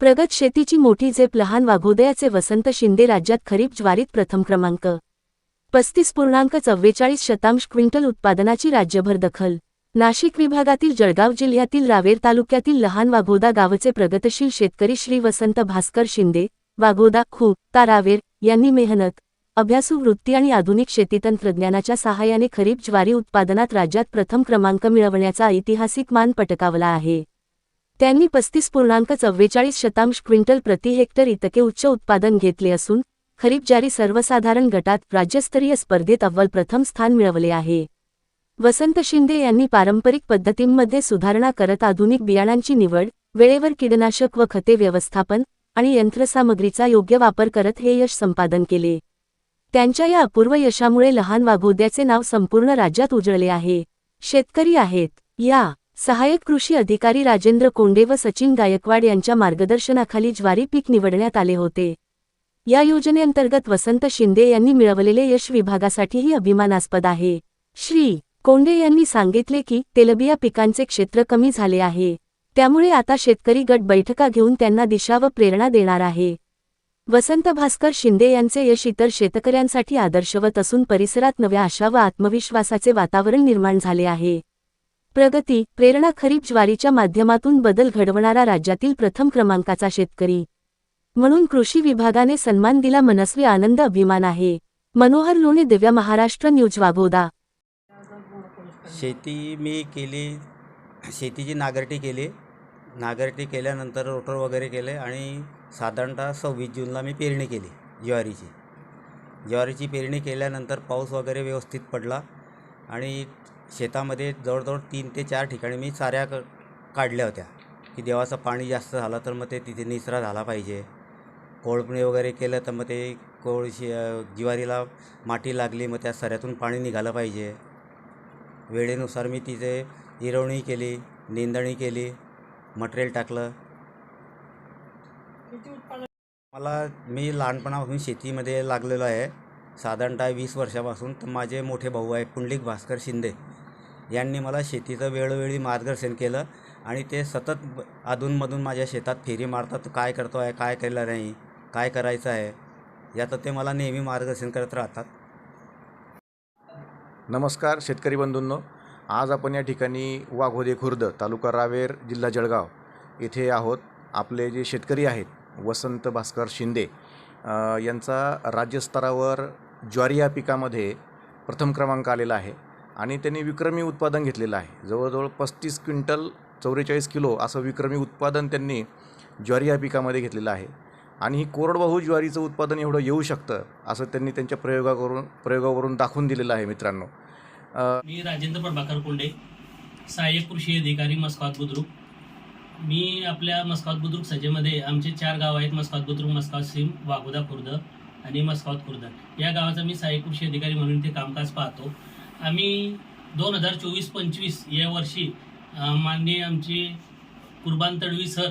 प्रगत शेतीची मोठी झेप लहान वाघोदयाचे वसंत शिंदे राज्यात खरीप ज्वारीत प्रथम क्रमांक. पस्तीस पूर्णांक चव्वेचाळीस शतांश क्विंटल उत्पादनाची राज्यभर दखल. नाशिक विभागातील जळगाव जिल्ह्यातील रावेर तालुक्यातील लहान वाघोदा गावचे प्रगतशील शेतकरी श्री वसंत भास्कर शिंदे वाघोदा खू तारावेर यांनी मेहनत अभ्यासू वृत्ती आणि आधुनिक शेती तंत्रज्ञानाच्या सहाय्याने खरीप ज्वारी उत्पादनात राज्यात प्रथम क्रमांक मिळवण्याचा ऐतिहासिक मान पटकावला आहे. त्यांनी पस्तीस पूर्णांक चव्वेचाळीस शतांश क्विंटल प्रति हेक्टर इतके उच्च उत्पादन घेतले असून खरीप जारी सर्वसाधारण गटात राज्यस्तरीय स्पर्धेत अव्वल प्रथम स्थान मिळवले आहे. वसंत शिंदे यांनी पारंपरिक पद्धतींमध्ये सुधारणा करत आधुनिक बियाणांची निवड वेळेवर कीडनाशक व खते व्यवस्थापन आणि यंत्रसामग्रीचा योग्य वापर करत हे यश संपादन केले. त्यांच्या या अपूर्व यशामुळे लहान वाघोद्याचे नाव संपूर्ण राज्यात उजळले आहे. शेतकरी आहेत. या सहाय्यक कृषी अधिकारी राजेंद्र कोंडे व सचिन गायकवाड यांच्या मार्गदर्शनाखाली ज्वारी पीक निवडण्यात आले होते. या योजनेअंतर्गत वसंत शिंदे यांनी मिळवलेले यश विभागासाठीही अभिमानास्पद आहे. श्री. कोंडे यांनी सांगितले की तेलबिया पिकांचे क्षेत्र कमी झाले आहे. त्यामुळे आता शेतकरी गट बैठका घेऊन त्यांना दिशा व प्रेरणा देणार आहे. वसंत भास्कर शिंदे यांचे यश इतर शेतकऱ्यांसाठी आदर्शवत असून परिसरात नव्या आशा व आत्मविश्वासाचे वातावरण निर्माण झाले आहे. प्रगती प्रेरणा खरीप ज्वारीच्या माध्यमातून बदल घडवणारा राज्यातील प्रथम क्रमांकाचा शेतकरी. म्हणून कृषी विभागाने सन्मान दिला मनस्वी आनंद अभिमान आहे. मनोहर लोणे दिव्या महाराष्ट्र न्यूज वाघोदा. शेती मी केली शेतीची नांगरटी केली. नांगरटी केल्यानंतर रोटर वगैरे केले आणि साधारणतः सव्वीस जूनला मी पेरणी केली ज्वारीची. ज्वारीची पेरणी केल्यानंतर पाऊस वगैरे व्यवस्थित पडला. आणि शेतामध्ये जवळजवळ तीन ते चार ठिकाणी मी चाऱ्या क काढल्या होत्या. की देवाचं पाणी जास्त झालं तर मग ते तिथे निचरा झाला पाहिजे. कोळपणी वगैरे केलं तर मग ते कोळशी ज्वारीला माती लागली मग त्या सऱ्यातून पाणी निघालं पाहिजे. वेळेनुसार मी तिथे इरवणी केली निंदणी केली मटेरियल टाकलं. मला मी लहानपणापासून शेतीमध्ये लागलेलो आहे. साधारणतः वीस वर्षापासून तर माझे मोठे भाऊ आहे पुंडलिक भास्कर शिंदे. यांनी मला शेतीचं वेळोवेळी मार्गदर्शन केलं आणि ते सतत अधूनमधून माझ्या शेतात फेरी मारतात. काय करतो आहे काय केलं नाही काय करायचं आहे याचं ते मला नेहमी मार्गदर्शन करत राहतात. नमस्कार शेतकरी बंधूंनो. आज आपण या ठिकाणी वाघोदे खुर्द तालुका रावेर जिल्हा जळगाव येथे आहोत. आपले जे शेतकरी आहेत वसंत भास्कर शिंदे यांचा राज्यस्तरावर ज्वारी या पिकामध्ये प्रथम क्रमांक आलेला आहे आणि त्यांनी विक्रमी उत्पादन घेतलेलं आहे. जवळजवळ पस्तीस क्विंटल चौवेचाळीस किलो असं विक्रमी उत्पादन त्यांनी ज्वारी या पिकामध्ये घेतलेलं आहे. आणि ही कोरडवाहू ज्वारीचं उत्पादन एवढं येऊ शकतं असं त्यांनी त्यांच्या प्रयोगावरून प्रयोगावरून दाखवून दिलेलं आहे मित्रांनो. मी राजेंद्र प्रभाकर कोंडे सहाय्यक कृषी अधिकारी मस्कात बुद्रुक. मी आपल्या मस्कात बुद्रुक सजेमध्ये आमचे चार गाव आहेत मस्कात बुद्रुक मस्कात सिम वाघोदा खुर्द. आणि मस्कात खुर्द. या गावाचा मी सहाय्यक कृषी अधिकारी म्हणून ते कामकाज पाहतो. आम्ही दोन हजार चोवीस पंचवीस या वर्षी माननीय आमचे कुर्बान तडवी सर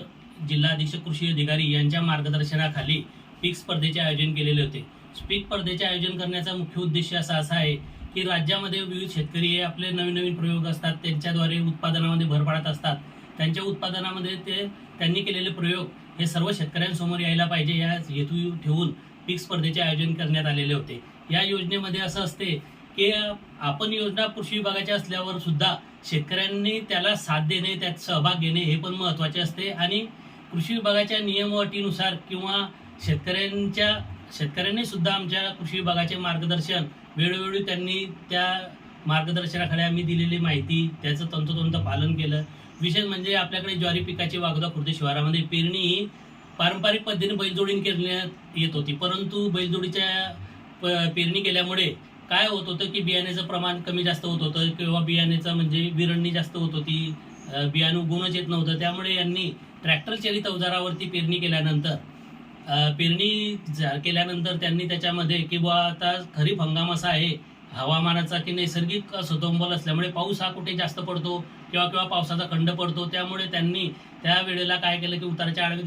जिल्हा अधीक्षक कृषी अधिकारी यांच्या मार्गदर्शनाखाली पीक स्पर्धेचे आयोजन केलेले होते. पीक स्पर्धेचे आयोजन करण्याचा मुख्य उद्देश असा असा आहे की राज्यामध्ये विविध शेतकरी हे आपले नवीन नवीन प्रयोग असतात त्यांच्याद्वारे उत्पादनामध्ये भर पाडत असतात. त्यांच्या उत्पादनामध्ये ते त्यांनी केलेले प्रयोग हे सर्व शेतकऱ्यांसमोर यायला पाहिजे या हेतू ठेवून पीक स्पर्धेचे आयोजन करण्यात आलेले होते. या योजनेमध्ये असं असते की आपण योजना कृषी विभागाच्या असल्यावर सुद्धा शेतकऱ्यांनी त्याला साथ देणे त्यात सहभाग घेणे हे पण महत्त्वाचे असते. आणि कृषी विभागाच्या नियम अटीनुसार किंवा शेतकऱ्यांच्या शेतकऱ्यांनी सुद्धा आमच्या कृषी विभागाचे मार्गदर्शन वेळोवेळी त्यांनी त्या मार्गदर्शनाखाली आम्ही दिलेली माहिती त्याचं तंतोतंत पालन केलं. विशेष म्हणजे आपल्याकडे ज्वारी पिकाची वागदा खुर्द शहरामध्ये पेरणी ही पारंपरिक पद्धतीने बैलजोडीने करण्यात येत होती. परंतु बैलजोडीच्या प- पेरणी केल्यामुळे काय होत होतं की बियाण्याचं प्रमाण कमी जास्त होत होतं किंवा बियाण्याचं म्हणजे विरणणी जास्त होत होती बियाणं उगूनच येत नव्हतं. त्यामुळे यांनी ट्रॅक्टर चलित अवजारावरती पेरणी केल्यानंतर पेरणी केल्यानंतर त्यांनी त्याच्यामध्ये की आता खरीप हंगाम असा आहे हवामानाचा की नैसर्गिक स्वतंबल असल्यामुळे पाऊस हा कुठे जास्त पडतो किंवा किंवा पावसाचा खंड पडतो. त्यामुळे त्यांनी त्या वेळेला काय केलं की उताराच्या आडवी